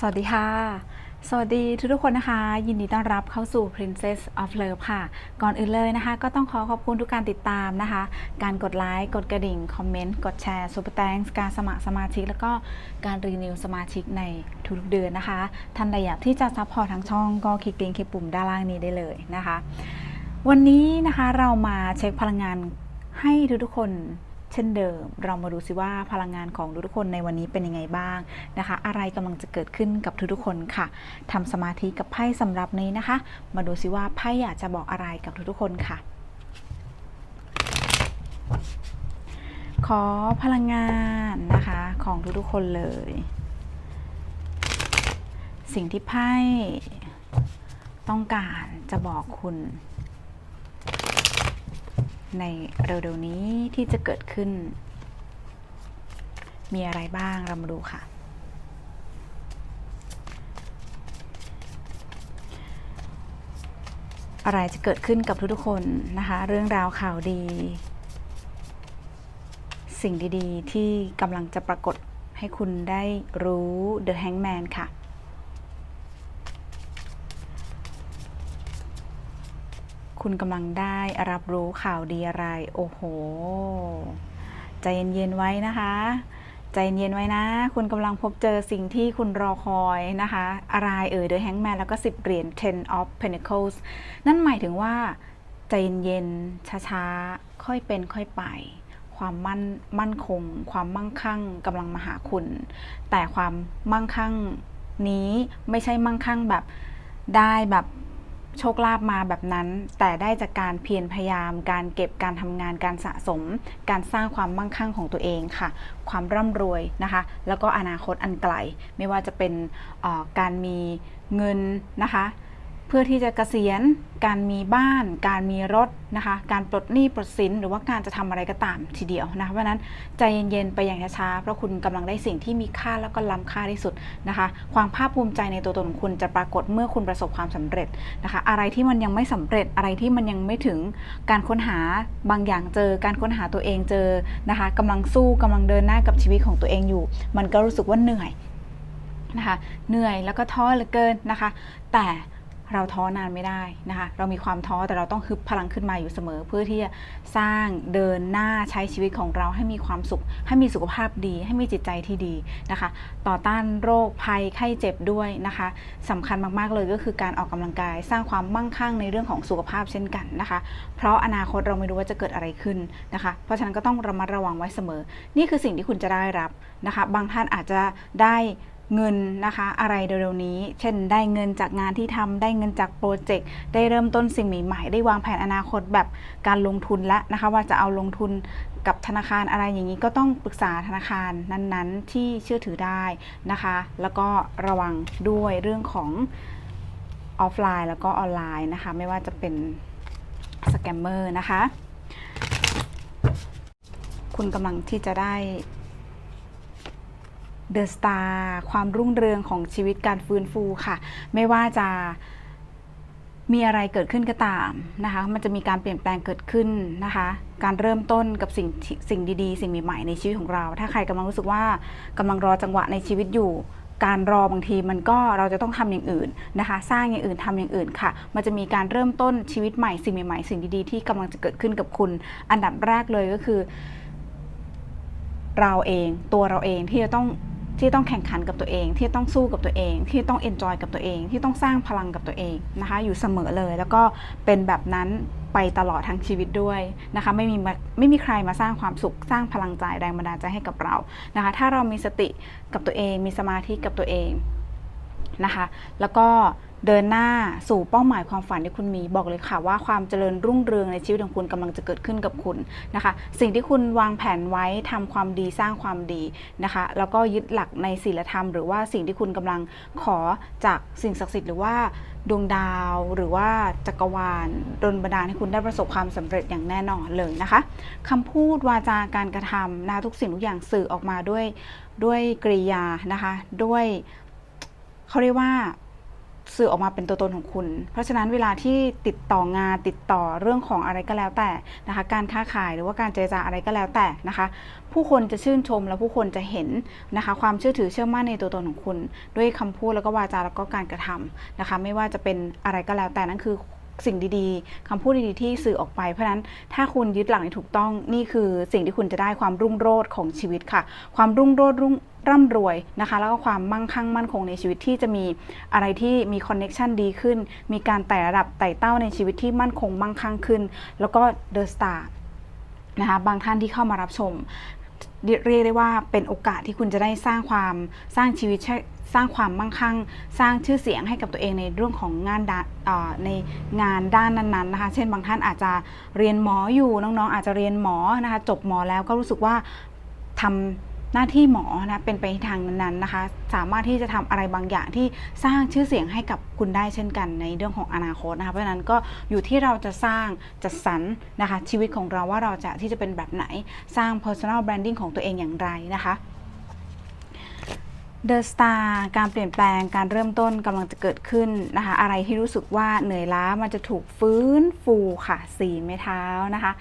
สวัสดีค่ะ สวัสดีทุกทุกคนนะคะ ยินดีต้อนรับเข้าสู่ Princess of Love ค่ะ ก่อนอื่นเลยนะคะ ก็ต้องขอขอบคุณทุกการติดตามนะคะ การกดไลค์ กดกระดิ่ง คอมเมนต์ กดแชร์ Super Thanks การสมัครสมาชิก แล้วก็การรีนิวสมาชิกในทุกๆเดือนนะคะ ท่านใดอยากที่จะซัพพอร์ตทางช่องก็คลิกลิงก์คลิกปุ่มด้านล่างนี้ได้เลยนะคะ วันนี้นะคะเรามาเช็คพลังงานให้ทุกๆคน เช่นเดิม เรามาดูซิว่าพลังงานของทุกคนในวันนี้เป็นยังไงบ้างนะคะ อะไรกำลังจะเกิดขึ้นกับทุกๆคนค่ะทำสมาธิกับไพ่สำหรับนี้นะคะ มาดูซิว่าไพ่อยากจะบอกอะไรกับทุกๆคนค่ะ ขอพลังงานนะคะของทุกๆคนเลย สิ่งที่ไพ่ต้องการจะบอกคุณ ในเร็วๆนี้ที่จะเกิดขึ้น มีอะไรบ้างเรามาดูค่ะ อะไรจะเกิดขึ้นกับทุกๆคนนะคะ เรื่องราวข่าวดี สิ่งดีๆ ที่กำลังจะปรากฏให้คุณได้รู้ The Hangman ค่ะ คุณกำลังได้รับรู้ข่าวดีอะไร โอ้โห ใจเย็นๆไว้นะคะ ใจเย็นๆไว้นะ คุณกำลังพบเจอสิ่งที่คุณรอคอยนะคะ อะไรเอ่ย The Hangman แล้วก็ 10 เหรียญ Ten of Pentacles นั่นหมายถึงว่า ใจเย็นๆช้าๆ ค่อยเป็นค่อยไปความมั่นมั่นคง ความมั่งคั่งกำลังมาหาคุณ แต่ความมั่งคั่งนี้ไม่ใช่มั่งคั่งแบบได้แบบ โชคลาภมาแบบนั้น แต่ได้จากการเพียรพยายาม การเก็บการทำงานการสะสม การสร้างความมั่งคั่งของตัวเองค่ะ ความร่ำรวยนะคะ แล้วก็อนาคตอันไกล ไม่ว่าจะเป็นการมีเงินนะคะ เพื่อที่จะเกษียณ การมีบ้าน การมีรถนะคะ การปลดหนี้ปลดสินหรือว่าการจะทำอะไรก็ตามทีเดียวนะคะเพราะนั้นใจเย็นๆไปอย่างช้าๆเพราะคุณกำลังได้สิ่งที่มีค่าแล้วก็ล้ำค่าที่สุดนะคะ ความภาคภูมิใจในตัวตนของคุณจะปรากฏเมื่อคุณประสบความสำเร็จนะคะ อะไรที่มันยังไม่สำเร็จอะไรที่มันยังไม่ถึงการค้นหาบางอย่างเจอ การค้นหาตัวเองเจอนะคะกำลังสู้กำลังเดินหน้ากับชีวิตของตัวเองอยู่ มันก็รู้สึกว่าเหนื่อยนะคะเหนื่อยแล้วก็ท้อเหลือเกินนะคะ แต่ เราท้อนานไม่ได้นะคะ เรามีความท้อแต่เราต้องฮึบพลังขึ้นมาอยู่เสมอ เพื่อที่จะสร้างเดินหน้าใช้ชีวิตของเราให้มีความสุข ให้มีสุขภาพดี ให้มีจิตใจที่ดีนะคะ ต่อต้านโรคภัยไข้เจ็บด้วยนะคะสำคัญมากๆเลยก็คือการออกกำลังกาย สร้างความมั่งคั่งในเรื่องของสุขภาพเช่นกันนะคะ เพราะอนาคตเราไม่รู้ว่าจะเกิดอะไรขึ้นนะคะ เพราะฉะนั้นก็ต้องระมัดระวังไว้เสมอ นี่คือสิ่งที่คุณจะได้รับนะคะ บางท่านอาจจะได้ เงินนะคะอะไรเร็วๆนี้ เช่นได้เงินจากงานที่ทำได้เงินจากโปรเจกต์ได้เริ่มต้นสิ่งใหม่ๆ ได้วางแผนอนาคตแบบการลงทุนแล้วนะคะว่าจะเอาลงทุนกับธนาคารอะไรอย่างนี้ก็ต้องปรึกษาธนาคารนั้นๆ ที่เชื่อถือได้นะคะ แล้วก็ระวังด้วยเรื่องของออฟไลน์แล้วก็ออนไลน์นะคะ ไม่ว่าจะเป็นสแกมเมอร์นะคะ คุณกำลังที่จะได้ เดอะสตาร์ความรุ่งเรืองของชีวิตการฟื้นฟูค่ะ ไม่ว่าจะมีอะไรเกิดขึ้นก็ตามนะคะ มันจะมีการเปลี่ยนแปลงเกิดขึ้นนะคะ การเริ่มต้นกับสิ่งสิ่งดีๆ สิ่งใหม่ๆในชีวิตของเรา ถ้าใครกำลังรู้สึกว่ากำลังรอจังหวะในชีวิตอยู่ การรอบางทีมันก็เราจะต้องทำอย่างอื่นนะคะ สร้างอย่างอื่นทำอย่างอื่นค่ะ มันจะมีการเริ่มต้นชีวิตใหม่สิ่งใหม่ๆสิ่งดีๆที่กำลังจะเกิดขึ้นกับคุณ อันดับแรกเลยก็คือ เราเองตัวเราเองที่จะต้อง ที่ต้องแข่งขันกับตัวเอง ที่ต้องสู้กับตัวเอง ที่ต้องเอนจอยกับตัวเอง ที่ต้องสร้างพลังกับตัวเองนะคะ อยู่เสมอเลย แล้วก็เป็นแบบนั้นไปตลอดทั้งชีวิตด้วยนะคะ ไม่มีไม่มีใครมาสร้างความสุขสร้างพลังใจแรงบันดาลใจให้กับเรานะคะ ถ้าเรามีสติกับตัวเอง มีสมาธิกับตัวเองนะคะ แล้วก็ เดินหน้าสู่เป้าหมายความฝันที่คุณมีบอกเลยค่ะว่าความเจริญรุ่งเรืองในชีวิตของคุณกำลังจะเกิดขึ้นกับคุณนะคะ สิ่งที่คุณวางแผนไว้ทำความดีสร้างความดีนะคะ แล้วก็ยึดหลักในศีลธรรม หรือว่าสิ่งที่คุณกำลังขอจากสิ่งศักดิ์สิทธิ์หรือว่าดวงดาวหรือว่าจักรวาลดลบันดาลให้คุณได้ประสบความสำเร็จอย่างแน่นอนเลยนะคะคำพูดวาจาการกระทำนะทุกสิ่งทุกอย่างสื่อออกมาด้วยด้วยกริยานะคะ ด้วยเขาเรียกว่า สื่อออกมาเป็นตัวตนของคุณ เพราะฉะนั้นเวลาที่ติดต่องานติดต่อเรื่องของอะไรก็แล้วแต่นะคะ การค้าขายหรือว่าการเจรจาอะไรก็แล้วแต่นะคะ ผู้คนจะชื่นชมและผู้คนจะเห็นนะคะ ความเชื่อถือเชื่อมั่นในตัวตนของคุณ ด้วยคำพูดแล้วก็วาจาแล้วก็การกระทำนะคะ ไม่ว่าจะเป็นอะไรก็แล้วแต่นั่นคือ สิ่งดีๆคำพูดดีๆที่สื่อออกไป เพราะฉะนั้นถ้าคุณยึดหลักในถูกต้องนี่คือสิ่งที่คุณจะได้ความรุ่งโรจน์ของชีวิตค่ะ ความรุ่งโรจน์รุ่งร่ำรวยนะคะ แล้วก็ความมั่งคั่งมั่นคงในชีวิตที่จะมีอะไรที่มีคอนเน็ชันดีขึ้น มีการไต่ระดับไต่เต้าในชีวิตที่มั่นคงมั่งคั่งขึ้น แล้วก็เดอะสตาร์นะคะบางท่านที่เข้ามารับชมเรียกได้ว่าเป็นโอกาสที่คุณจะได้สร้างความสร้างชีวิตใช่ สร้างความมั่งคั่ง สร้างชื่อเสียงให้กับตัวเองในเรื่องของงานด้านในงานด้านนั้นๆนะคะ เช่นบางท่านอาจจะเรียนหมออยู่น้องๆ อาจจะเรียนหมอนะคะจบหมอแล้วก็รู้สึกว่าทำหน้าที่หมอนะเป็นไปในทางนั้นๆนะคะ สามารถที่จะทำอะไรบางอย่างที่สร้างชื่อเสียงให้กับคุณได้เช่นกันในเรื่องของอนาคตนะคะเพราะฉะนั้นก็อยู่ที่เราจะสร้างจัดสรรนะคะชีวิตของเราว่าเราจะที่จะเป็นแบบไหนสร้าง personal branding ของตัวเองอย่างไรนะคะ เดอะสตาร์การเปลี่ยนแปลงการเริ่มต้นกำลังจะเกิดขึ้นนะคะ อะไรที่รู้สึกว่าเหนื่อยล้ามันจะถูกฟื้นฟูค่ะสีไม้เท้านะคะ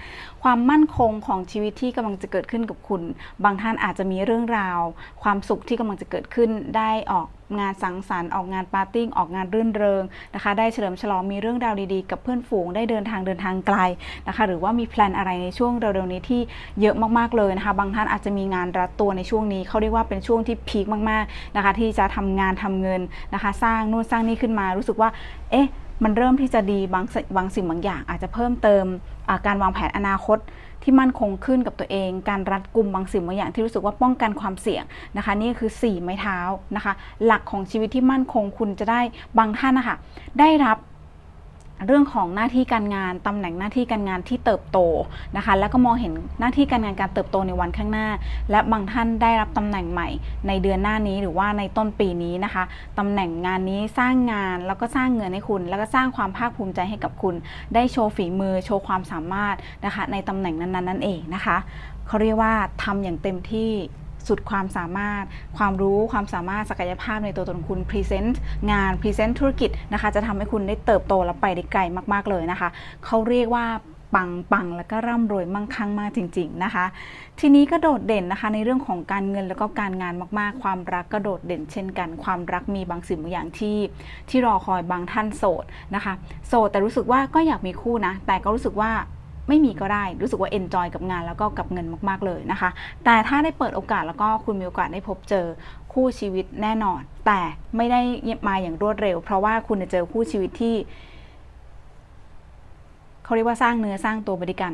ความมั่นคงของชีวิตที่กำลังจะเกิดขึ้นกับคุณ บางท่านอาจจะมีเรื่องราว ความสุขที่กำลังจะเกิดขึ้นได้ออกงานสังสรรค์ออกงานปาร์ตี้ออกงานรื่นเริงนะคะ ได้เฉลิมฉลองมีเรื่องราวดีๆ กับเพื่อนฝูงได้เดินทางเดินทางไกลนะคะ หรือว่ามีแพลนอะไรในช่วงเร็วๆนี้ที่เยอะมากๆเลยนะคะ บางท่านอาจจะมีงานรัดตัวในช่วงนี้เขาเรียกว่าเป็นช่วงที่พีคมากๆนะคะ ที่จะทำงานทำเงินนะคะ สร้างนู่นสร้างนี่ขึ้นมา รู้สึกว่า เอ๊ะมันเริ่มที่จะดีบางสิบางสิ่งบางอย่าง อาจจะเพิ่มเติมการวางแผนอนาคต ที่มั่นคงขึ้นกับตัวเอง การรัดกุมบางสิ่งบางอย่างที่รู้สึกว่าป้องกันความเสี่ยงนะคะ นี่คือ 4 ไม้เท้านะคะ หลักของชีวิตที่มั่นคงคุณจะได้บางท่านนะคะได้รับ เรื่องของหน้าที่การงานตำแหน่งหน้าที่การงานที่เติบโตนะคะ แล้วก็มองเห็นหน้าที่การงานการเติบโตในวันข้างหน้า และบางท่านได้รับตำแหน่งใหม่ ในเดือนหน้านี้หรือว่าในต้นปีนี้นะคะตำแหน่งงานนี้สร้างงานแล้วก็สร้างเงินให้คุณ แล้วก็สร้างความภาคภูมิใจให้กับคุณ ได้โชว์ฝีมือโชว์ความสามารถนะคะ ในตำแหน่งนั้นๆนั่นเองนะคะเขาเรียกว่าทำอย่างเต็มที่ สุดความสามารถ ความรู้ความสามารถศักยภาพในตัวตนคุณพรีเซนต์งานพรีเซนต์ธุรกิจนะคะจะทำให้คุณได้เติบโตและไปได้ไกลมาก ๆ เลยนะคะเขาเรียกว่าปังปังแล้วก็ร่ำรวยมั่งคั่งมากจริง ๆนะคะ ทีนี้ก็โดดเด่นนะคะ ในเรื่องของการเงินแล้วก็การงานมากๆ ความรักก็โดดเด่นเช่นกัน ความรักมีบางสิ่งบางอย่างที่ ที่รอคอยบางท่านโสดนะคะ โสดแต่รู้สึกว่าก็อยากมีคู่นะ แต่ก็รู้สึกว่า ไม่มีก็ได้ รู้สึกว่าเอนจอยกับงานแล้วก็กับเงินมาก ๆ เลยนะคะ แต่ถ้าได้เปิดโอกาสแล้วก็คุณมีโอกาสได้พบเจอคู่ชีวิตแน่นอน แต่ไม่ได้มาอย่างรวดเร็ว เพราะว่าคุณจะเจอคู่ชีวิตที่เขาเรียกว่าสร้างเนื้อสร้างตัวบริกัน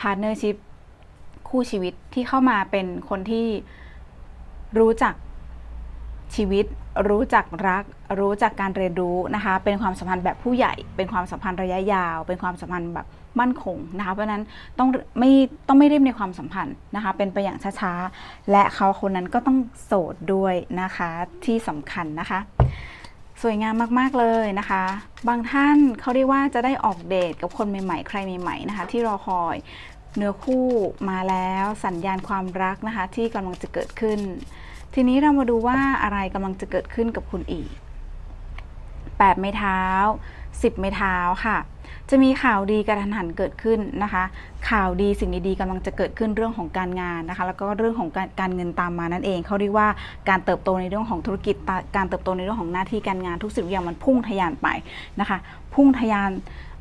พาร์ n เนอร์ชิพคู่ชีวิตที่เข้ามาเป็นคนที่รู้จักชีวิตรู้จักรัก รู้จักการเรียนรู้นะคะ เป็นความสัมพันธ์แบบผู้ใหญ่ เป็นความสัมพันธ์ระยะยาว เป็นความสัมพันธ์แบบ มั่นคงนะคะเพราะนั้นต้องไม่ต้องไม่รีบในความสัมพันธ์นะคะ เป็นไปอย่างช้าๆ และเขาคนนั้นก็ต้องโสดด้วยนะคะที่สำคัญนะคะ สวยงามมากๆเลยนะคะ บางท่านเขาเรียกว่าจะได้ออกเดทกับคนใหม่ๆ ใครใหม่ๆนะคะ ที่รอคอยเนื้อคู่มาแล้วสัญญาณความรักนะคะ ที่กำลังจะเกิดขึ้น ทีนี้เรามาดูว่าอะไรกำลังจะเกิดขึ้นกับคุณอีก 8 ไม้เท้า 10 ไม้เท้าค่ะ จะมีข่าวดีกระทันหันเกิดขึ้นนะคะ ข่าวดีสิ่งดีๆกำลังจะเกิดขึ้นเรื่องของการงานนะคะ แล้วก็เรื่องของการการเงินตามมานั่นเองเขาเรียกว่าการเติบโตในเรื่องของธุรกิจ การเติบโตในเรื่องของหน้าที่การงานทุกสิ่งทุกอย่างมันพุ่งทะยานไปนะคะ พุ่งทะยาน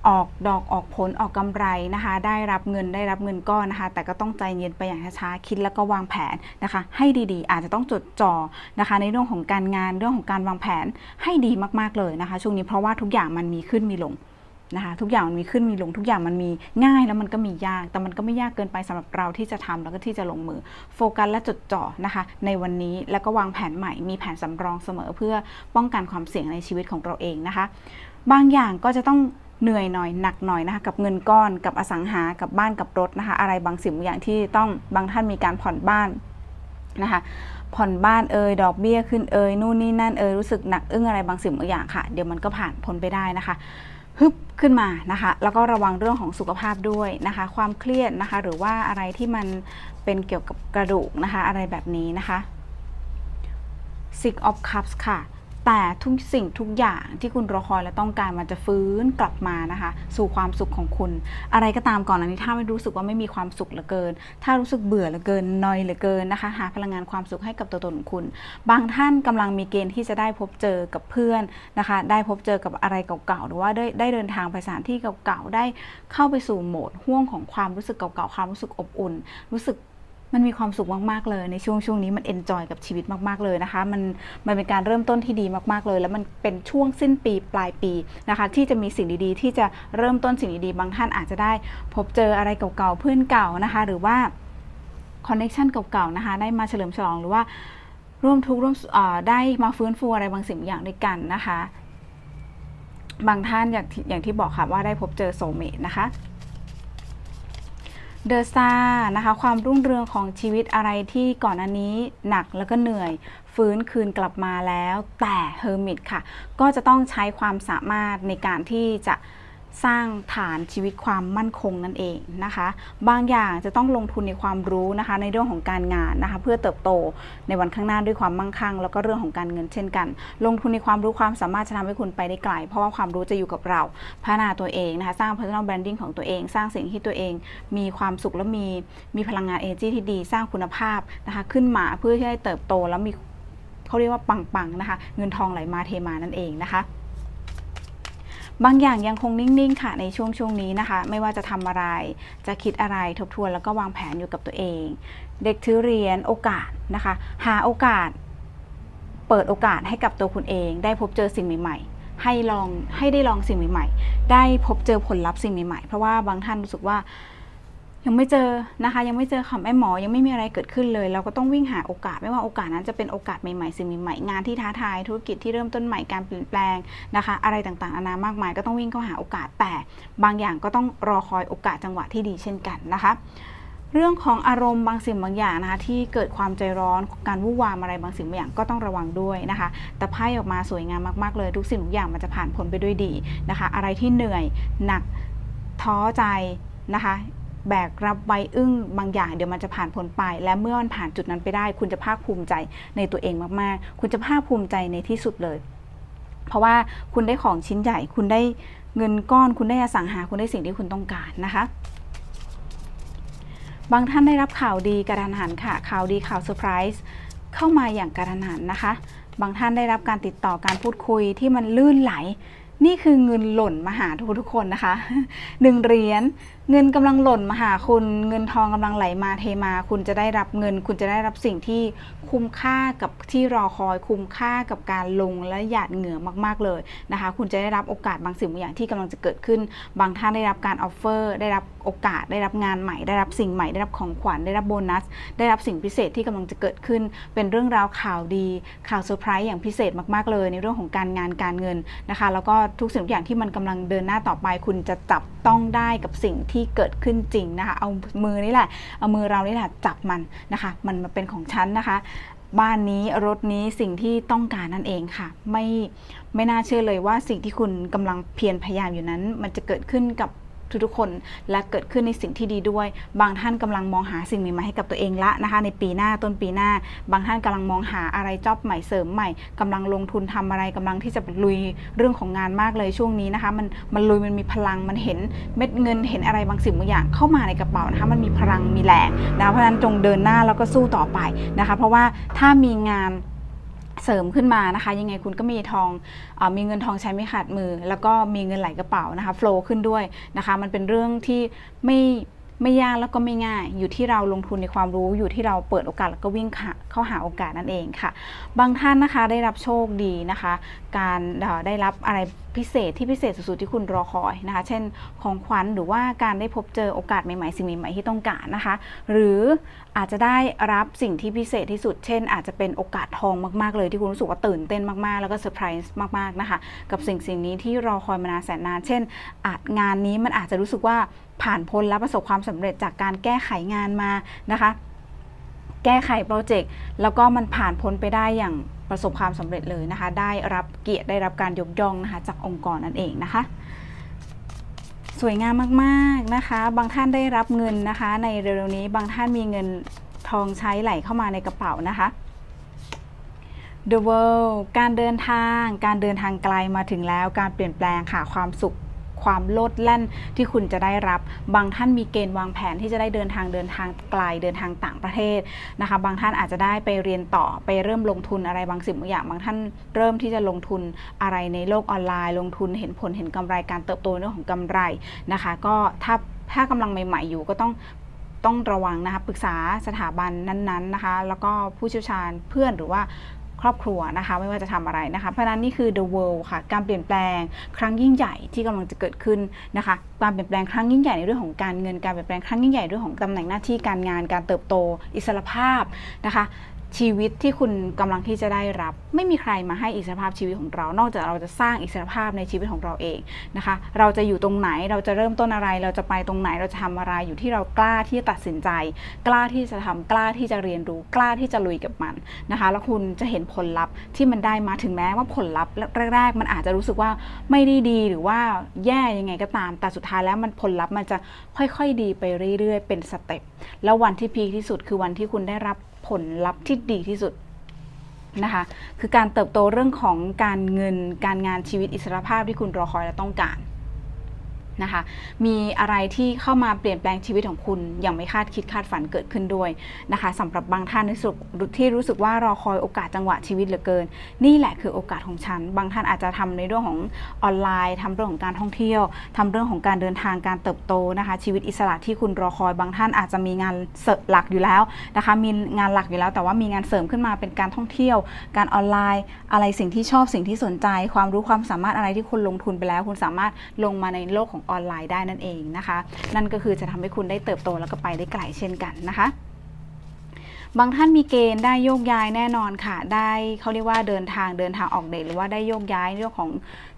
ออกดอกออกผลออกกำไรนะคะ ได้รับเงินได้รับเงินก้อนนะคะ แต่ก็ต้องใจเย็นไปอย่างช้าๆคิดแล้วก็วางแผนนะคะ ให้ดีๆ อาจจะต้องจดจ่อนะคะ ในเรื่องของการงานเรื่องของการวางแผนให้ดีมากๆเลยนะคะ ช่วงนี้เพราะว่าทุกอย่างมันมีขึ้นมีลงนะคะทุกอย่างมันมีขึ้นมีลงทุกอย่างมันมีง่ายแล้วมันก็มียาก แต่มันก็ไม่ยากเกินไปสำหรับเราที่จะทำแล้วก็ที่จะลงมือ โฟกัสและจดจ่อนะคะ ในวันนี้แล้วก็วางแผนใหม่มีแผนสำรองเสมอเพื่อป้องกันความเสี่ยงในชีวิตของเราเองนะคะ บางอย่างก็จะต้อง เหนื่อยหน่อยหนักหน่อยนะคะกับเงินก้อนกับอสังหากับบ้านกับรถนะคะอะไรบางสิ่งบางอย่างที่ต้องบางท่านมีการผ่อนบ้านนะคะผ่อนบ้านเอ่ยดอกเบี้ยขึ้นเอ่ยนู่นนี่นั่นเอ่ยรู้สึกหนักอึ้งอะไรบางสิ่งบางอย่างค่ะ เดี๋ยวมันก็ผ่านพ้นไปได้นะคะฮึบขึ้นมานะคะ แล้วก็ระวังเรื่องของสุขภาพด้วยนะคะ ความเครียดนะคะ หรือว่าอะไรที่มันเป็นเกี่ยวกับกระดูกนะคะ อะไรแบบนี้นะคะ Six of Cups ค่ะ แต่ทุกสิ่งทุกอย่างที่คุณรอคอยและต้องการมันจะฟื้นกลับมานะคะ สู่ความสุขของคุณ อะไรก็ตามก่อนอันนี้ถ้าไม่รู้สึกว่าไม่มีความสุขเหลือเกิน ถ้ารู้สึกเบื่อเหลือเกินนอยเหลือเกินนะคะ หาพลังงานความสุขให้กับตัวตนของคุณ บางท่านกำลังมีเกณฑ์ที่จะได้พบเจอกับเพื่อนนะคะ ได้พบเจอกับอะไรเก่าๆหรือว่าได้ได้เดินทางไปสถานที่เก่าๆได้เข้าไปสู่โหมดห่วงของความรู้สึกเก่าๆความรู้สึกอบอุ่น รู้สึก มันมีความสุขมากๆเลยในช่วงช่วงนี้มันเอนจอยกับชีวิตมากๆเลยนะคะ มันมันเป็นการเริ่มต้นที่ดีมากๆเลย แล้วมันเป็นช่วงสิ้นปีปลายปีนะคะ ที่จะมีสิ่งดีๆ ที่จะเริ่มต้นสิ่งดีๆ บางท่านอาจจะได้ พบเจออะไรเก่าๆเพื่อนเก่านะคะ หรือว่าคอนเน t ชันเก่าๆนะคะได้มาเฉลิมฉลองหรือว่าร่วมทุกร่วมได้มาฟื้นฟูอะไรบางสิ่งบางอย่างด้วยกันนะคะ บางท่านอย่างที่อย่างที่บอกค่ะว่าได้พบเจอโซเมตนะคะ เดอะซานะคะความรุ่งเรืองของชีวิตอะไรที่ก่อนอันนี้หนักแล้วก็เหนื่อย ฟื้นคืนกลับมาแล้ว แต่เฮอร์มิตค่ะ ก็จะต้องใช้ความสามารถในการที่จะ สร้างฐานชีวิตความมั่นคงนั่นเองนะคะ บางอย่างจะต้องลงทุนในความรู้นะคะ ในเรื่องของการงานนะคะ เพื่อเติบโตในวันข้างหน้าด้วยความมั่งคั่ง แล้วก็เรื่องของการเงินเช่นกัน ลงทุนในความรู้ความสามารถจะทำให้คุณไปได้ไกลเพราะว่าความรู้จะอยู่กับเรา พัฒนาตัวเองนะคะ สร้าง personal branding ของตัวเอง สร้างสิ่งที่ตัวเอง มีความสุขและมีมีพลังงาน energy ที่ดี สร้างคุณภาพนะคะขึ้นมาเพื่อที่จะเติบโตแล้วมีเขาเรียกว่าปังๆนะคะ เงินทองไหลมาเทมานั่นเองนะคะ บางอย่างยังคงนิ่ง ๆ ค่ะในช่วงช่วงนี้นะคะ ไม่ว่าจะทำอะไร จะคิดอะไรทบทวนแล้วก็วางแผนอยู่กับตัวเอง เด็กถือเรียนโอกาสนะคะ หาโอกาส เปิดโอกาสให้กับตัวคุณเอง ได้พบเจอสิ่งใหม่ ๆ ให้ลองให้ได้ลองสิ่งใหม่ ๆ ได้พบเจอผลลัพธ์สิ่งใหม่ ๆ เพราะว่าบางท่านรู้สึกว่า ยังไม่เจอนะคะ ยังไม่เจอคำแม่หมอยังไม่มีอะไรเกิดขึ้นเลย เราก็ต้องวิ่งหาโอกาสไม่ว่าโอกาสนั้นจะเป็นโอกาสใหม่ๆสิ่งใหม่ๆงานที่ท้าทายธุรกิจที่เริ่มต้นใหม่การเปลี่ยนแปลงนะคะ อะไรต่างๆนานามากมายก็ต้องวิ่งเข้าหาโอกาสแต่ บางอย่างก็ต้องรอคอยโอกาสจังหวะที่ดีเช่นกันนะคะเรื่องของอารมณ์บางสิ่งบางอย่างนะคะที่เกิดความใจร้อนการวุ่นวามอะไรบางสิ่งบางอย่างก็ต้องระวังด้วยนะคะ แต่ไพ่ออกมาสวยงามมากๆเลย ทุกสิ่งทุกอย่างมันจะผ่านพ้นไปด้วยดีนะคะ อะไรที่เหนื่อยหนักท้อใจนะคะ แบกรับไว้อึ้งบางอย่างเดี๋ยวมันจะผ่านพ้นไป และเมื่อมันผ่านจุดนั้นไปได้ คุณจะภาคภูมิใจในตัวเองมากๆ คุณจะภาคภูมิใจในที่สุดเลย เพราะว่าคุณได้ของชิ้นใหญ่ คุณได้เงินก้อน คุณได้อสังหา คุณได้สิ่งที่คุณต้องการนะคะบางท่านได้รับข่าวดีกระทันหันค่ะ ข่าวดีข่าวเซอร์ไพรส์เข้ามาอย่างกระทันหันนะคะ บางท่านได้รับการติดต่อการพูดคุยที่มันลื่นไหล นี่คือเงินหล่นมาหาทุกทุกๆคนนะคะหนึ่งเหรียญเงินกำลังหล่นมาหาคุณ เงินทองกำลังไหลมาเทมา คุณจะได้รับเงิน คุณจะได้รับสิ่งที่คุ้มค่ากับที่รอคอย คุ้มค่ากับการลงและหยาดเหงื่อมาก ๆเลยนะคะ คุณจะได้รับโอกาสบางสิ่งบางอย่างที่กำลังจะเกิดขึ้น บางท่านได้รับการออฟเฟอร์ ได้รับโอกาส ได้รับงานใหม่ ได้รับสิ่งใหม่ ได้รับของขวัญ ได้รับโบนัส ได้รับสิ่งพิเศษที่กำลังจะเกิดขึ้น เป็นเรื่องราวข่าวดี ข่าวเซอร์ไพรส์อย่างพิเศษมากๆเลย ในเรื่องของการงานการเงินนะคะ แล้วก็ทุกสิ่งทุกอย่างที่มันกำลังเดินหน้าต่อไป คุณจะจับต้องได้กับสิ่งที่เกิดขึ้นจริงนะคะเอามือนี่แหละ เอามือเรานี่แหละจับมันนะคะ มันมาเป็นของฉันนะคะบ้านนี้รถนี้สิ่งที่ต้องการนั่นเองค่ะ ไม่ไม่น่าเชื่อเลยว่าสิ่งที่คุณกำลังเพียรพยายามอยู่นั้น มันจะเกิดขึ้นกับ ทุกๆคน และเกิดขึ้นในสิ่งที่ดีด้วย บางท่านกำลังมองหาสิ่งใหม่ๆให้กับตัวเองละนะคะ ในปีหน้าต้นปีหน้า บางท่านกำลังมองหาอะไรจ็อบใหม่เสริมใหม่กำลังลงทุนทำอะไรกำลังที่จะลุยเรื่องของงานมากเลยช่วงนี้นะคะ มันมันลุยมันมีพลังมันเห็นเม็ดเงินเห็นอะไรบางสิ่งบางอย่างเข้ามาในกระเป๋านะคะมันมีพลังมีแรงนะเพราะฉะนั้นจงเดินหน้าแล้วก็สู้ต่อไปนะคะ เพราะว่าถ้ามีงาน เสริมขึ้นมานะคะ ยังไงคุณก็มีทองอมีเงินทองใช้ไม่ขาดมือ แล้วก็มีเงินไหลกระเป๋านะคะโฟล์ขึ้นด้วยนะคะ มันเป็นเรื่องที่ไม่ไม่ยากแล้วก็ไม่ง่าย อยู่ที่เราลงทุนในความรู้อยู่ที่เราเปิดโอกาสแล้วก็วิ่งเข้าหาโอกาสนั่นเองค่ะ บางท่านนะคะได้รับโชคดีนะคะ การได้รับอะไรพิเศษที่พิเศษสุดๆที่คุณรอคอยนะคะ เช่นของขวัญหรือว่าการได้พบเจอโอกาสใหม่ๆ สิ่งใหม่ๆที่ต้องการนะคะ หรืออาจจะได้รับสิ่งที่พิเศษที่สุด เช่น อาจจะเป็นโอกาสทองมากๆเลยที่คุณรู้สึกว่าตื่นเต้นมากๆ แล้วก็เซอร์ไพรส์มากๆนะคะ กับสิ่งสิ่งนี้ที่รอคอยมานานแสนนาน เช่น อาจงานนี้มันอาจจะรู้สึกว่าผ่านพ้นและประสบความสำเร็จจากการแก้ไขงานมานะคะ แก้ไขโปรเจกต์แล้วก็มันผ่านพ้นไปได้อย่าง ประสบความสำเร็จเลยนะคะ ได้รับเกียรติได้รับการยกย่องนะคะจากองค์กรนั่นเองนะคะ สวยงามมากๆนะคะ บางท่านได้รับเงินนะคะ ในเร็วๆนี้บางท่านมีเงินทองใช้ไหลเข้ามาในกระเป๋านะคะ The World การเดินทาง การเดินทางไกลมาถึงแล้ว การเปลี่ยนแปลงค่ะ ความสุข ความโลดแล่นที่คุณจะได้รับ บางท่านมีเกณฑ์วางแผนที่จะได้เดินทางเดินทางไกลเดินทางต่างประเทศนะคะ บางท่านอาจจะได้ไปเรียนต่อไปเริ่มลงทุนอะไรบางสิ่งบางอย่าง บางท่านเริ่มที่จะลงทุนอะไรในโลกออนไลน์ ลงทุนเห็นผลเห็นกำไรการเติบโตในเรื่องของกำไรนะคะ ก็ถ้าถ้ากำลังใหม่ ๆ อยู่ก็ต้องต้องระวังนะคะปรึกษาสถาบันนั้นๆนะคะ แล้วก็ผู้เชี่ยวชาญเพื่อนหรือว่า ครอบครัวนะคะไม่ว่าจะทำอะไรนะคะ เพราะนั้นนี่คือ the world ค่ะ การเปลี่ยนแปลงครั้งยิ่งใหญ่ที่กำลังจะเกิดขึ้นนะคะการเปลี่ยนแปลงครั้งยิ่งใหญ่ในเรื่องของการเงินการเปลี่ยนแปลงครั้งยิ่งใหญ่เรื่องของตำแหน่งหน้าที่การงานการเติบโต อิสรภาพนะคะ ชีวิตที่คุณกำลังที่จะได้รับ ไม่มีใครมาให้อิสรภาพชีวิตของเรา นอกจากเราจะสร้างอิสรภาพในชีวิตของเราเองนะคะ เราจะอยู่ตรงไหนเราจะเริ่มต้นอะไร เราจะไปตรงไหนเราจะทำอะไรอยู่ที่เรากล้าที่จะตัดสินใจ กล้าที่จะทำกล้าที่จะเรียนรู้กล้าที่จะลุยกับมันนะคะ แล้วคุณจะเห็นผลลัพธ์ที่มันได้มาถึงแม้ว่าผลลัพธ์แรก ๆ มันอาจจะรู้สึกว่าไม่ได้ดีหรือว่าแย่ยังไงก็ตาม แต่สุดท้ายแล้วมันผลลัพธ์มันจะค่อยๆดีไปเรื่อย ๆ เป็นสเต็ปแล้ววันที่พีคที่สุดคือวันที่คุณได้รับ ลลัพธ์ที่ดีที่สุดนะคะคือการเติบโตเรื่องของการเงินการงานชีวิตอิสรภาพที่คุณรอคอยและต้องการ นะคะ มีอะไรที่เข้ามาเปลี่ยนแปลงชีวิตของคุณ อย่างไม่คาดคิดคาดฝันเกิดขึ้นด้วยนะคะสำหรับบางท่านที่สุที่รู้สึกว่ารอคอยโอกาสจังหวะชีวิตเหลือเกิน นี่แหละคือโอกาสของฉัน บางท่านอาจจะทำในเรื่องของออนไลน์ทำเรื่องของการท่องเที่ยวทำเรื่องของการเดินทางการเติบโตนะคะ ชีวิตอิสระที่คุณรอคอยบางท่านอาจจะมีงานเสริมหลักอยู่แล้วนะคะ มีงานหลักอยู่แล้ว แต่ว่ามีงานเสริมขึ้นมาเป็นการท่องเที่ยว การออนไลน์ อะไรสิ่งที่ชอบสิ่งที่สนใจ ความรู้ความสามารถอะไรที่คุณลงทุนไปแล้ว คุณสามารถลงมาในโลกของออนไลน์ได้นั่นเองนะคะ นั่นก็คือจะทำให้คุณได้เติบโตแล้วก็ไปได้ไกลเช่นกันนะคะบางท่านมีเกณฑ์ได้โยกย้ายแน่นอนค่ะ ได้เขาเรียกว่าเดินทางเดินทางออกเดทหรือว่าได้โยกย้ายเรื่องของ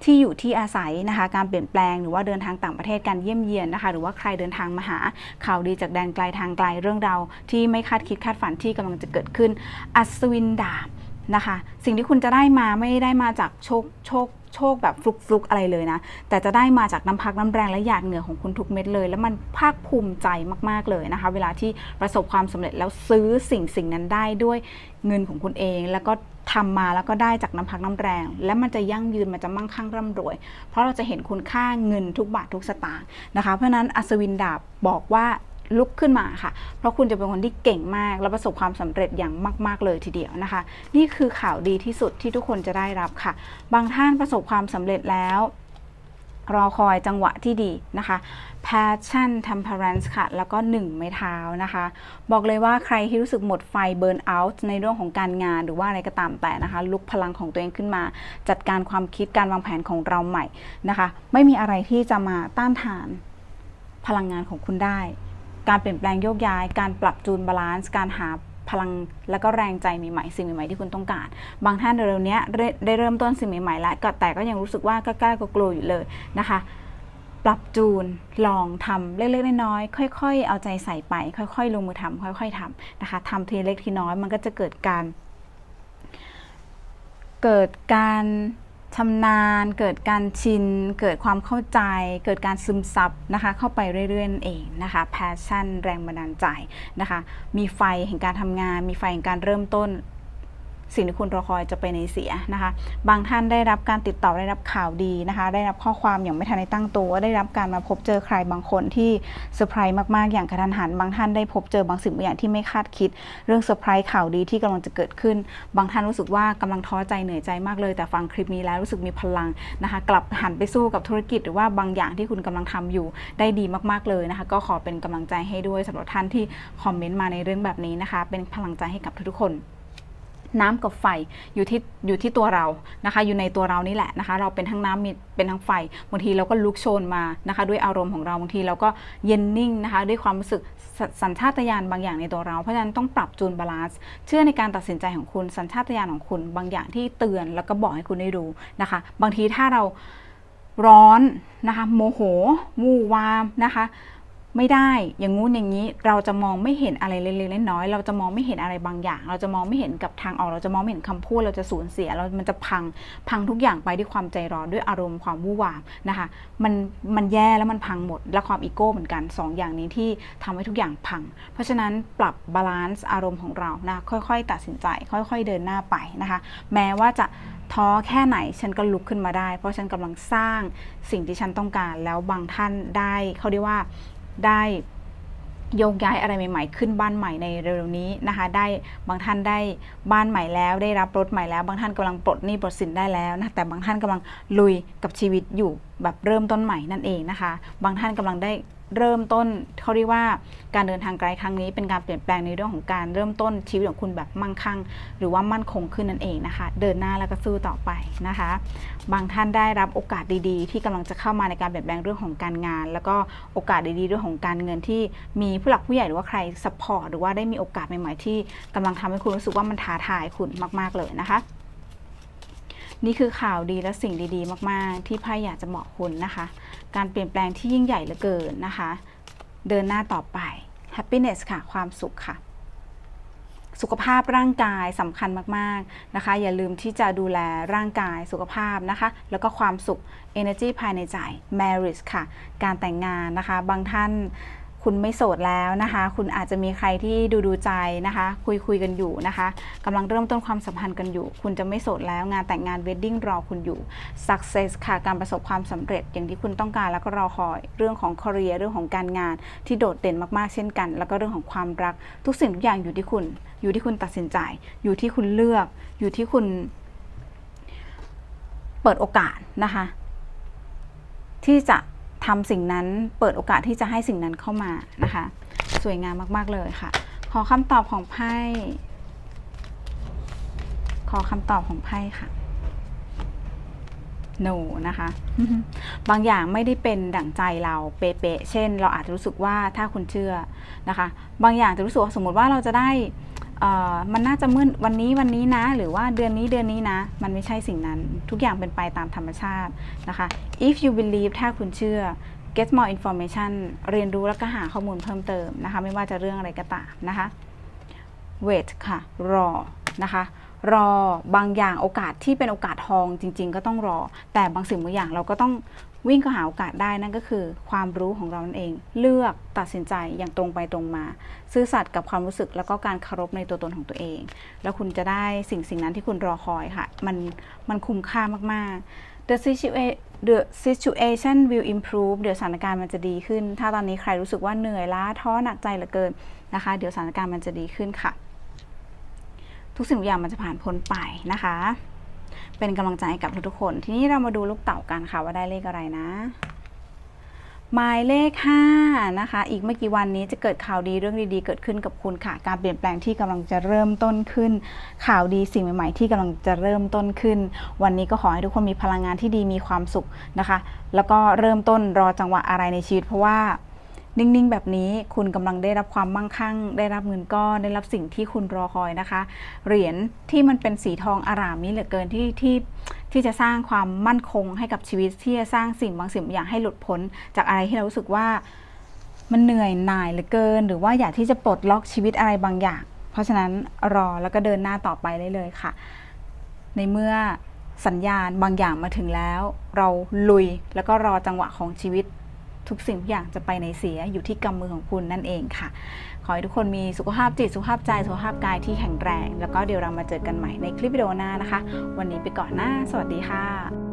ที่อยู่ที่อาศัยนะคะ การเปลี่ยนแปลงหรือว่าเดินทางต่างประเทศการเยี่ยมเยียนนะคะ หรือว่าใครเดินทางมาหาข่าวดีจากแดนไกลทางไกลเรื่องราวที่ไม่คาดคิดคาดฝันที่กำลังจะเกิดขึ้น อัศวินดาบ นะคะ สิ่งที่คุณจะได้มาไม่ได้มาจากโชคโชคโชคแบบฟลุกฟลุกอะไรเลยนะ แต่จะได้มาจากน้ำพักน้ำแรงและหยาดเหงื่อของคุณทุกเม็ดเลย แล้วมันภาคภูมิใจมากๆเลยนะคะ เวลาที่ประสบความสำเร็จแล้วซื้อสิ่งสิ่งนั้นได้ด้วยเงินของคุณเอง แล้วก็ทำมาแล้วก็ได้จากน้ำพักน้ำแรง และมันจะยั่งยืนมันจะมั่งคั่งร่ำรวย เพราะเราจะเห็นคุณค่าเงินทุกบาททุกสตางค์นะคะ เพราะนั้นอัศวินดาบบอกว่า ลุกขึ้นมาค่ะ เพราะคุณจะเป็นคนที่เก่งมาก และประสบความสำเร็จอย่างมาก ๆ เลยทีเดียวนะคะ นี่คือข่าวดีที่สุดที่ทุกคนจะได้รับค่ะ บางท่านประสบความสำเร็จแล้วรอคอยจังหวะที่ดีนะคะ passion temperance ค่ะ แล้วก็1ไม้เท้านะคะ บอกเลยว่าใครที่รู้สึกหมดไฟ burn out ในเรื่องของการงานหรือว่าอะไรก็ตามแต่นะคะ ลุกพลังของตัวเองขึ้นมา จัดการความคิดการวางแผนของเราใหม่นะคะ ไม่มีอะไรที่จะมาต้านทานพลังงานของคุณได้ การเปลี่ยนแปลงโยกย้าย การปรับจูนบาลานซ์ การหาพลังแล้วก็แรงใจใหม่ๆสิ่งใหม่ๆที่คุณต้องการ บางท่านเร็วๆเนี้ยได้เริ่มต้นสิ่งใหม่ๆแล้วแต่ก็ยังรู้สึกว่ากล้าๆกลัวอยู่เลยนะคะ ปรับจูนลองทำเล็กๆน้อยๆค่อย ๆ เอาใจใส่ไป ค่อย ๆ ลงมือทำค่อย ๆทำนะคะทำทีเล็กทีน้อยมันก็จะเกิดการ เกิดการ ชำนาญ เกิดการชิน เกิดความเข้าใจ เกิดการซึมซับนะคะ เข้าไปเรื่อยๆนั่นเองนะคะ แพชชั่น แรงบันดาลใจนะคะ มีไฟแห่งการทำงาน มีไฟแห่งการเริ่มต้น สิ่งที่คุณรอคอยจะไปในเสียนะคะ บางท่านได้รับการติดต่อได้รับข่าวดีนะคะ ได้รับข้อความอย่างไม่ทันได้ตั้งตัว ได้รับการมาพบเจอใครบางคนที่เซอร์ไพรส์มากๆ อย่างกระทันหัน บางท่านได้พบเจอบางสิ่งบางอย่างที่ไม่คาดคิด เรื่องเซอร์ไพรส์ข่าวดีที่กำลังจะเกิดขึ้น บางท่านรู้สึกว่ากำลังท้อใจเหนื่อยใจมากเลย แต่ฟังคลิปนี้แล้วรู้สึกมีพลังนะคะ กลับหันไปสู้กับธุรกิจ หรือว่าบางอย่างที่คุณกำลังทำอยู่ได้ดีมากๆเลยนะคะ ก็ขอเป็นกำลังใจให้ด้วยสำหรับท่านที่คอมเมนต์มาในเรื่องแบบนี้นะคะ เป็นพลังใจให้กับทุกๆคน น้ำกับไฟอยู่ที่อยู่ที่ตัวเรานะคะ อยู่ในตัวเรานี่แหละนะคะ เราเป็นทั้งน้ำมีเป็นทั้งไฟบางทีเราก็ลุกโชนมานะคะ ด้วยอารมณ์ของเราบางทีเราก็เย็นนิ่งนะคะ ด้วยความรู้สึกสสัญชาตญาณบางอย่างในตัวเราเพราะฉะนั้นต้องปรับจูนบาลานซ์เชื่อในการตัดสินใจของคุณสัญชาตญาณของคุณบางอย่างที่เตือนแล้วก็บอกให้คุณได้รู้นะคะ บางทีถ้าเราร้อนนะคะ โมโหวู่วามนะคะ ไม่ได้ อย่างงู้นอย่างนี้ เราจะมองไม่เห็นอะไรเล็กๆน้อยๆเราจะมองไม่เห็นอะไรบางอย่าง เราจะมองไม่เห็นกับทางออก เราจะมองไม่เห็นคำพูด เราจะสูญเสีย เรา มันจะพัง พังทุกอย่างไปด้วยความใจร้อน ด้วยอารมณ์ความวู่วามนะคะ มัน มันแย่แล้วมันพังหมด และความอีโก้เหมือนกันสองอย่างนี้ที่ทำให้ทุกอย่างพัง เพราะฉะนั้นปรับบาลานซ์อารมณ์ของเรา นะ ค่อยๆ ตัดสินใจ ค่อย ๆ เดินหน้าไปนะคะ แม้ว่าจะท้อแค่ไหนฉันก็ลุกขึ้นมาได้ เพราะฉันกำลังสร้างสิ่งที่ฉันต้องการ แล้วบางท่านได้เขาเรียกว่า ได้โยกย้ายอะไรใหม่ๆ ขึ้นบ้านใหม่ในเร็วๆนี้นะคะ ได้บางท่านได้บ้านใหม่แล้ว ได้รับรถใหม่แล้ว บางท่านกำลังปลดหนี้ปลดสินได้แล้วนะแต่บางท่านกำลังลุยกับชีวิตอยู่แบบเริ่มต้นใหม่นั่นเองนะคะ บางท่านกำลังได้ เริ่มต้นเขาเรียกว่าการเดินทางไกลครั้งนี้เป็นการเปลี่ยนแปลงในเรื่องของการเริ่มต้นชีวิตของคุณแบบมั่งคั่ง หรือว่ามั่นคงขึ้นนั่นเองนะคะ เดินหน้าแล้วก็สู้ต่อไปนะคะ บางท่านได้รับโอกาสดีๆ ที่กำลังจะเข้ามาในการเปลี่ยนแปลงเรื่องของการงาน แล้วก็โอกาสดีๆเรื่องของการเงินที่มีผู้หลักผู้ใหญ่หรือว่าใครสปอร์ตหรือว่าได้มีโอกาสใหม่ๆที่กำลังทำให้คุณรู้สึกว่ามันท้าทายคุณมาก ๆเลยนะคะ นี่คือข่าวดีและสิ่งดีๆ มาก ๆ ที่ไพ่อยากจะบอกคุณนะคะ การเปลี่ยนแปลงที่ยิ่งใหญ่เหลือเกินนะคะ เดินหน้าต่อไป happiness ค่ะ ความสุขค่ะ สุขภาพร่างกายสำคัญมาก ๆ นะคะ อย่าลืมที่จะดูแลร่างกายสุขภาพนะคะ แล้วก็ความสุข energy ภายในใจ marriage ค่ะ การแต่งงานนะคะ บางท่าน คุณไม่โสดแล้วนะคะ คุณอาจจะมีใครที่ดูดูใจนะคะ คุยคุยกันอยู่นะคะกำลังเริ่มต้นความสัมพันธ์กันอยู่ คุณจะไม่โสดแล้วงานแต่งงาน wedding รอคุณอยู่ success ค่ะ การประสบความสำเร็จอย่างที่คุณต้องการแล้วก็รอคอย เรื่องของ career เรื่องของการงานที่โดดเด่นมากๆ เช่นกัน แล้วก็เรื่องของความรัก ทุกสิ่งทุกอย่างอยู่ที่คุณ อยู่ที่คุณตัดสินใจ อยู่ที่คุณเลือก อยู่ที่คุณ เปิดโอกาสนะคะ ที่จะ ทำสิ่งนั้นเปิดโอกาสที่จะให้สิ่งนั้นเข้ามานะคะ สวยงามมาก ๆ เลยค่ะ ขอคำตอบของไพ่ขอคำตอบของไพ่ค่ะ no นะคะ บางอย่างไม่ได้เป็นดั่งใจเราเป๊ะๆเช่น เราอาจจะรู้สึกว่าถ้าคุณเชื่อนะคะ บางอย่างจะรู้สึกว่าสมมติว่าเราจะได้ มันน่าจะเมื่อวันนี้วันนี้นะ หรือว่าเดือนนี้เดือนนี้นะ มันไม่ใช่สิ่งนั้น ทุกอย่างเป็นไปตามธรรมชาตินะคะ if you believe ถ้าคุณเชื่อ get more information เรียนรู้แล้วก็หาข้อมูลเพิ่มเติมนะคะ ไม่ว่าจะเรื่องอะไรก็ตามนะคะ wait ค่ะ รอนะคะรอบางอย่างโอกาสที่เป็นโอกาสทองจริง ๆ ก็ต้องรอ แต่บางสิ่งบางอย่างเราก็ต้อง วิ่งเข้าหาโอกาสได้นั่นก็คือ ความรู้ของเรานั่นเอง เลือกตัดสินใจอย่างตรงไปตรงมา ซื่อสัตย์กับความรู้สึกแล้วก็การเคารพในตัวตนของตัวเอง แล้วคุณจะได้สิ่งสิ่งนั้นที่คุณรอคอยค่ะ มันมันคุ้มค่ามากๆ the situation the situation will improve เดี๋ยวสถานการณ์มันจะดีขึ้น ถ้าตอนนี้ใครรู้สึกว่าเหนื่อยล้าท้อหนักใจเหลือเกินนะคะ เดี๋ยวสถานการณ์มันจะดีขึ้นค่ะ ทุกสิ่งทุกอย่างมันจะผ่านพ้นไปนะคะ เป็นกำลังใจให้กับทุกๆคน ทีนี้เรามาดูลูกเต่ากันค่ะว่าได้เลขอะไรนะ หมายเลข5นะคะ อีกไม่กี่วันนี้จะเกิดข่าวดีเรื่องดีๆ เกิดขึ้นกับคุณค่ะ การเปลี่ยนแปลงที่กำลังจะเริ่มต้นขึ้น ข่าวดีสิ่งใหม่ๆ ที่กำลังจะเริ่มต้นขึ้น วันนี้ก็ขอให้ทุกคนมีพลังงานที่ดีมีความสุขนะคะ แล้วก็เริ่มต้นรอจังหวะอะไรในชีวิตเพราะว่า นิ่งๆ แบบนี้คุณกำลังได้รับความมั่งคั่ง ได้รับเงินก้อนได้รับสิ่งที่คุณรอคอยนะคะ เหรียญที่มันเป็นสีทองอารามนี้เหลือเกินที่ที่ที่จะสร้างความมั่นคงให้กับชีวิตที่จะสร้างสิ่งบางสิ่งบางอย่างให้หลุดพ้นจากอะไรที่เรารู้สึกว่ามันเหนื่อยหน่ายเหลือเกิน หรือว่าอยากที่จะปลดล็อกชีวิตอะไรบางอย่าง เพราะฉะนั้นรอแล้วก็เดินหน้าต่อไปได้เลยค่ะ ในเมื่อสัญญาณบางอย่างมาถึงแล้ว เราลุยแล้วก็รอจังหวะของชีวิต ทุกสิ่งทุกอย่างจะไปในเสียอยู่ที่กำมือของคุณนั่นเองค่ะ ขอให้ทุกคนมีสุขภาพจิต สุขภาพใจ สุขภาพกายที่แข็งแรง แล้วก็เดี๋ยวเรามาเจอกันใหม่ในคลิปวิดีโอหน้านะคะ วันนี้ไปก่อนหน้า สวัสดีค่ะ